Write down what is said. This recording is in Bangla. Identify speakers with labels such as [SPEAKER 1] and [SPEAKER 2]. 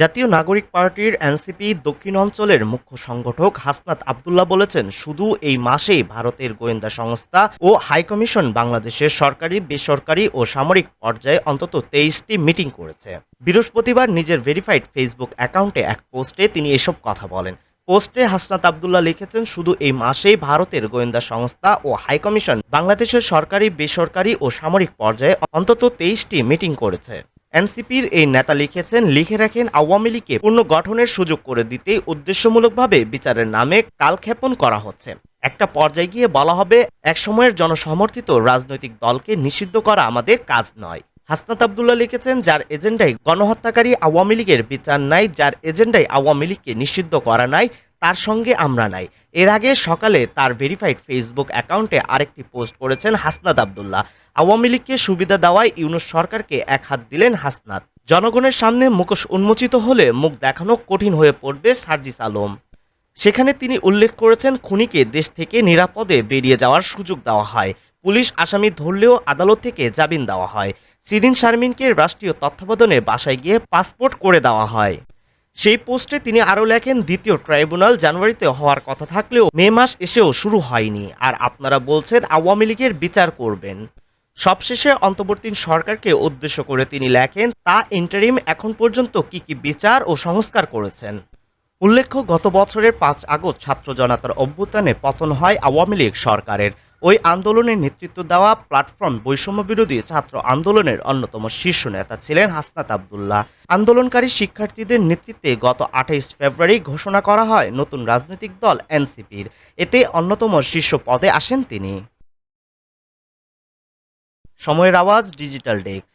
[SPEAKER 1] জাতীয় নাগরিক পার্টির এনসিপি দক্ষিণ অঞ্চলের মুখ্য সংগঠক হাসনাত আবদুল্লাহ বলেছেন, শুধু এই মাসেই ভারতের গোয়েন্দা সংস্থা ও হাইকমিশন বাংলাদেশের সরকারি, বেসরকারি ও সামরিক পর্যায়ে অন্তত তেইশটি মিটিং করেছে। বৃহস্পতিবার নিজের ভেরিফাইড ফেসবুক অ্যাকাউন্টে এক পোস্টে তিনি এসব কথা বলেন। পোস্টে হাসনাত আবদুল্লাহ লিখেছেন, শুধু এই মাসেই ভারতের গোয়েন্দা সংস্থা ও হাইকমিশন বাংলাদেশের সরকারি, বেসরকারি ও সামরিক পর্যায়ে অন্তত তেইশটি মিটিং করেছে। এনসিপির এই নেতা লিখেছেন, লিখে রাখেন আওয়ামী লীগকে পুনর্গঠনের সুযোগ করে দিতে উদ্দেশ্যমূলকভাবে বিচারের নামে কালক্ষেপণ করা হচ্ছে। একটা পর্যায়ে গিয়ে বলা হবে, একসময়ের জনসমর্থিত রাজনৈতিক দলকে নিষিদ্ধ করা আমাদের কাজ নয়। হাসনাত আবদুল্লাহ লিখেছেন, যার এজেন্ডায় গণহত্যাকারী আওয়ামী লীগের বিচার নাই, যার এজেন্ডায় আওয়ামী লীগকে নিষিদ্ধ করা নাই তার সঙ্গে আমরা নাই। এর আগে সকালে তার ভেরিফাইড ফেসবুক অ্যাকাউন্টে আরেকটি পোস্ট করেছেন হাসনাত আবদুল্লাহ। আওয়ামী লীগকে সুবিধা দেওয়ায় ইউনুস সরকারকে এক হাত দিলেন হাসনাত। জনগণের সামনে মুখোশ উন্মোচিত হলে মুখ দেখানো কঠিন হয়ে পড়বে সার্জিস আলম। সেখানে তিনি উল্লেখ করেছেন, খুনিকে দেশ থেকে নিরাপদে বেরিয়ে যাওয়ার সুযোগ দেওয়া হয়। পুলিশ আসামি ধরলেও আদালত থেকে জামিন দেওয়া হয়। সিরিন শারমিনকে রাষ্ট্রীয় তত্ত্বাবধানে বাসায় গিয়ে পাসপোর্ট করে দেওয়া হয়। সেই পোস্টে তিনি আরও লেখেন, দ্বিতীয় ট্রাইব্যুনাল জানুয়ারিতে হওয়ার কথা থাকলেও মে মাস এসেও শুরু হয়নি। আর আপনারা বলছেন আওয়ামী লীগের বিচার করবেন। সবশেষে অন্তর্বর্তী সরকারকে উদ্দেশ্য করে তিনি লেখেন, তা ইন্টারিম এখন পর্যন্ত কি কি বিচার ও সংস্কার করেছেন? উল্লেখ্য, গত বছরের পাঁচ আগস্ট ছাত্র জনতার অভ্যুত্থানে পতন হয় আওয়ামী লীগ সরকারের। ওই আন্দোলনের নেতৃত্ব দেওয়া প্ল্যাটফর্ম বৈষম্য বিরোধী ছাত্র আন্দোলনের অন্যতম শীর্ষ নেতা ছিলেন হাসনাত আবদুল্লাহ। আন্দোলনকারী শিক্ষার্থীদের নেতৃত্বে গত আঠাইশ ফেব্রুয়ারি ঘোষণা করা হয় নতুন রাজনৈতিক দল এনসিপির। এতে অন্যতম শীর্ষ পদে আসেন তিনি। সময়ের আওয়াজ ডিজিটাল ডেস্ক